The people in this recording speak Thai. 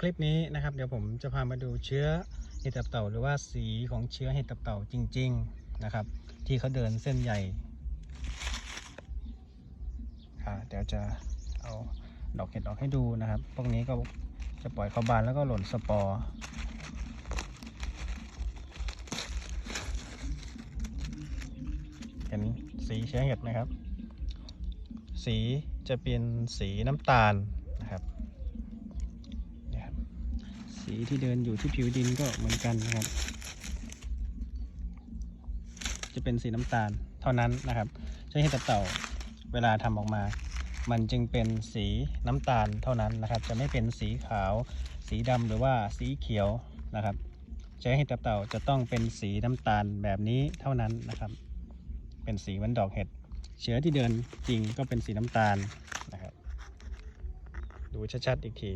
คลิปนี้นะครับ เดี๋ยวผมจะพามาดูเชื้อเห็ดตับเต่า หรือว่าสีของเชื้อเห็ดตับเต่าจริง ๆนะครับ ที่เขาเดินเส้นใหญ่อ่าเดี๋ยวจะเอาดอกเห็ดออกให้ดูนะครับ พวกนี้ก็จะปล่อยเขาบานแล้วก็หล่นสปอร์เห็นสีเชื้อเห็ดไหมครับ สีจะเป็นสีน้ำตาลนะครับเนี่ยครับ สีที่เดินอยู่ที่ผิวดินก็เหมือนกันนะครับ จะเป็นสีน้ำตาลเท่านั้นนะครับใช้เห็ดตับเต่าเวลาทำออกมา มันจึงเป็นสีน้ำตาลเท่านั้นนะครับ จะไม่เป็นสีขาว สีดำหรือว่าสีเขียวนะครับใช้เห็ดตับเต่าจะต้องเป็นสีน้ำตาลแบบนี้เท่านั้นนะครับ เป็นสีเหมือนดอกเห็ดเชื้อที่เดินจริงก็เป็นสีน้ำตาลนะครับ ดูชัดๆอีกที